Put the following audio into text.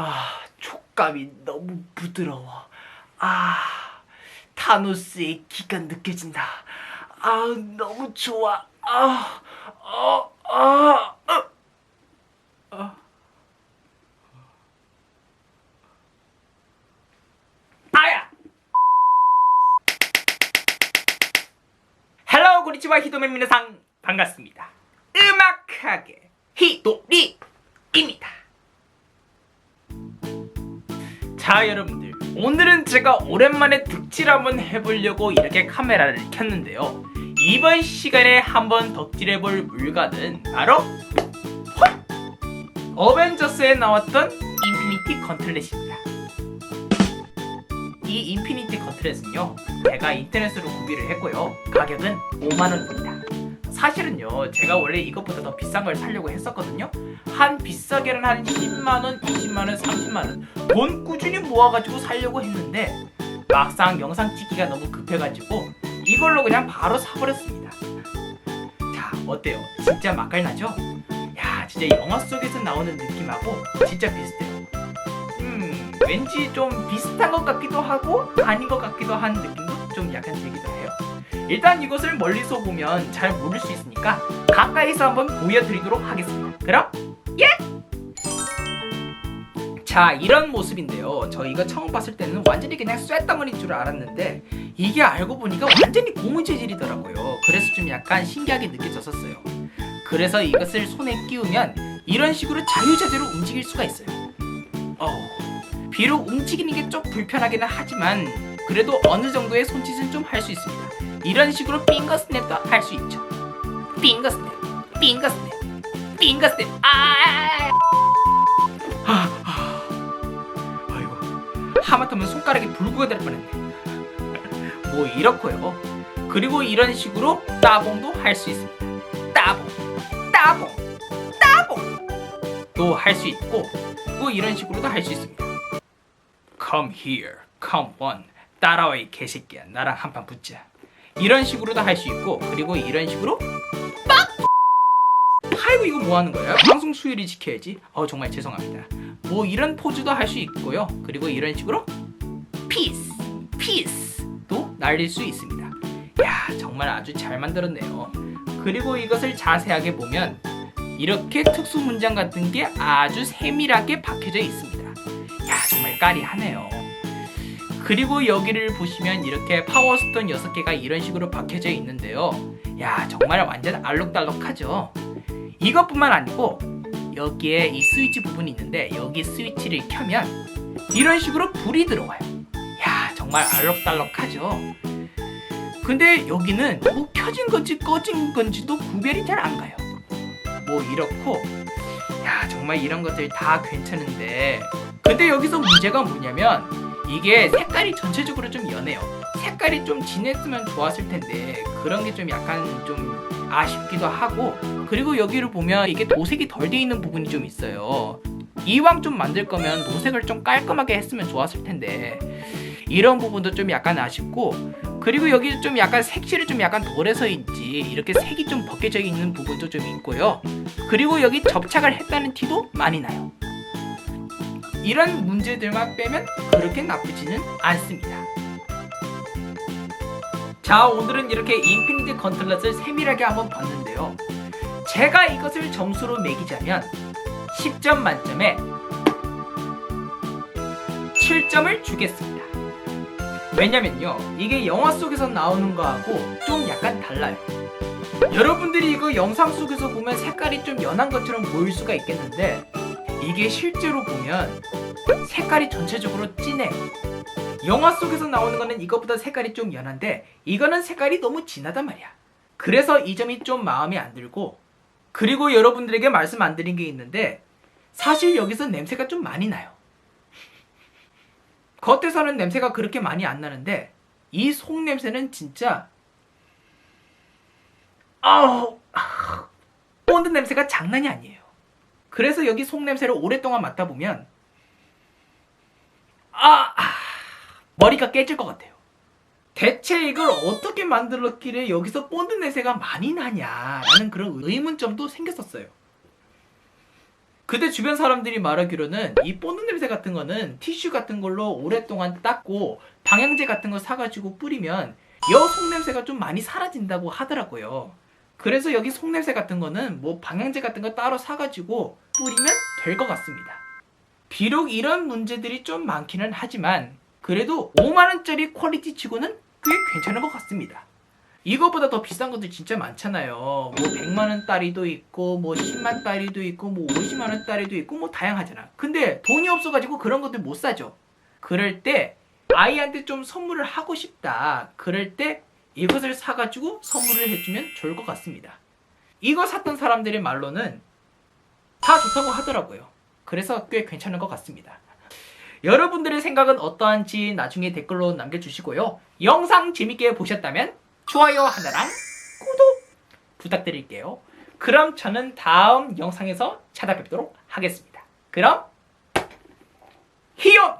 아, 촉감이 너무 부드러워. 아, 타노스의 기가 느껴진다. 아, 너무 좋아. 아, 어, 아, 어. 아. 아야! 헬로 고니치와 히도메 미나상 반갑습니다. 음악하게 히도리입니다. 자 여러분들. 오늘은 제가 오랜만에 득질 한번 해보려고 이렇게 카메라를 켰는데요. 이번 시간에 한번 덕질해볼 물건은 바로 헐! 어벤져스에 나왔던 인피니티 건틀렛입니다. 이 인피니티 건틀렛은요 제가 인터넷으로 구비를 했고요. 가격은 5만원입니다 사실은요 제가 원래 이것보다 더 비싼 걸 사려고 했었거든요. 한 비싸게는 한 10만원, 20만원, 30만원. 돈 꾸준히 모아가지고 살려고 했는데 막상 영상 찍기가 너무 급해가지고 이걸로 그냥 바로 사버렸습니다. 자 어때요? 진짜 맛깔나죠? 야 진짜 영화 속에서 나오는 느낌하고 진짜 비슷해요. 음 왠지 좀 비슷한 것 같기도 하고 아닌 것 같기도 한 느낌도 좀 약간 들기도 해요 일단 이것을 멀리서 보면 잘 모를 수 있으니까 가까이서 한번 보여드리도록 하겠습니다. 그럼 자 이런 모습인데요. 저 이거 처음 봤을 때는 완전히 그냥 쇳덩어리인 줄 알았는데 이게 알고 보니까 완전히 고무 재질이더라고요. 그래서 좀 약간 신기하게 느껴졌었어요. 그래서 이것을 손에 끼우면 이런 식으로 자유자재로 움직일 수가 있어요. 어, 비록 움직이는 게 좀 불편하기는 하지만 그래도 어느 정도의 손짓은 좀 할 수 있습니다 이런 식으로 핑거 스냅도 할 수 있죠. 핑거 스냅 핑거 스냅 핑거 스냅. 아! 아, 아. 아이고. 하마터면 손가락이 불구가 될 뻔했네. 뭐 이렇고요. 그리고 이런 식으로 따봉도 할 수 있습니다. 따봉 따봉 따봉. 또할수 있고 또 이런 식으로도 할 수 있습니다. Come here, come on. 따라와 이 개새끼야. 나랑 한판 붙자 이런 식으로도 할 수 있고 그리고 이런 식으로 빡! 아이고 이거 뭐 하는 거예요? 방송 수율이 지켜야지. 어 정말 죄송합니다. 뭐 이런 포즈도 할 수 있고요. 그리고 이런 식으로 피스 피스도 날릴 수 있습니다. 야 정말 아주 잘 만들었네요. 그리고 이것을 자세하게 보면 이렇게 특수 문장 같은 게 아주 세밀하게 박혀져 있습니다. 야 정말 까리하네요 그리고 여기를 보시면 이렇게 파워스톤 6개가 이런 식으로 박혀져 있는데요. 야 정말 완전 알록달록하죠? 이것뿐만 아니고 여기에 이 스위치 부분이 있는데 여기 스위치를 켜면 이런 식으로 불이 들어와요. 야 정말 알록달록하죠? 근데 여기는 뭐 켜진 건지 꺼진 건지도 구별이 잘 안 가요. 뭐 이렇고. 야 정말 이런 것들 다 괜찮은데. 근데 여기서 문제가 뭐냐면 이게 색깔이 전체적으로 좀 연해요. 색깔이 좀 진했으면 좋았을 텐데 그런 게 좀 약간 좀 아쉽기도 하고 그리고 여기를 보면 이게 도색이 덜 돼 있는 부분이 좀 있어요. 이왕 좀 만들 거면 도색을 좀 깔끔하게 했으면 좋았을 텐데 이런 부분도 좀 약간 아쉽고 그리고 여기 좀 약간 색칠을 좀 약간 덜해서인지 이렇게 색이 좀 벗겨져 있는 부분도 좀 있고요. 그리고 여기 접착을 했다는 티도 많이 나요 이런 문제들만 빼면 그렇게 나쁘지는 않습니다. 자 오늘은 이렇게 인피니티 건틀렛을 세밀하게 한번 봤는데요. 제가 이것을 점수로 매기자면 10점 만점에 7점을 주겠습니다. 왜냐면요 이게 영화 속에서 나오는 거하고 좀 약간 달라요. 여러분들이 이거 영상 속에서 보면 색깔이 좀 연한 것처럼 보일 수가 있겠는데 이게 실제로 보면 색깔이 전체적으로 진해요 영화 속에서 나오는 거는 이것보다 색깔이 좀 연한데 이거는 색깔이 너무 진하단 말이야. 그래서 이 점이 좀 마음에 안 들고 그리고 여러분들에게 말씀 안 드린 게 있는데 사실 여기서 냄새가 좀 많이 나요. 겉에서는 냄새가 그렇게 많이 안 나는데 이 속 냄새는 진짜 아우 본드 냄새가 장난이 아니에요. 그래서 여기 속 냄새를 오랫동안 맡다 보면 아, 아 머리가 깨질 것 같아요. 대체 이걸 어떻게 만들었길래 여기서 본드 냄새가 많이 나냐라는 그런 의문점도 생겼었어요. 그때 주변 사람들이 말하기로는 이 뽀는 냄새 같은 거는 티슈 같은 걸로 오랫동안 닦고 방향제 같은 거 사가지고 뿌리면 여 속냄새가 좀 많이 사라진다고 하더라고요. 그래서 여기 속냄새 같은 거는 뭐 방향제 같은 거 따로 사가지고 뿌리면 될 것 같습니다. 비록 이런 문제들이 좀 많기는 하지만 그래도 5만원짜리 퀄리티 치고는 꽤 괜찮은 것 같습니다. 이거보다 더 비싼 것들 진짜 많잖아요. 뭐 100만원 딸이도 있고 뭐 10만 딸이도 있고 뭐 50만원 딸이도 있고 뭐 다양하잖아. 근데 돈이 없어가지고 그런 것들 못 사죠. 그럴 때 아이한테 좀 선물을 하고 싶다. 그럴 때 이것을 사가지고 선물을 해주면 좋을 것 같습니다. 이거 샀던 사람들의 말로는 다 좋다고 하더라고요. 그래서 꽤 괜찮은 것 같습니다. 여러분들의 생각은 어떠한지 나중에 댓글로 남겨주시고요. 영상 재밌게 보셨다면 좋아요 하나랑 구독 부탁드릴게요. 그럼 저는 다음 영상에서 찾아뵙도록 하겠습니다. 그럼 히요!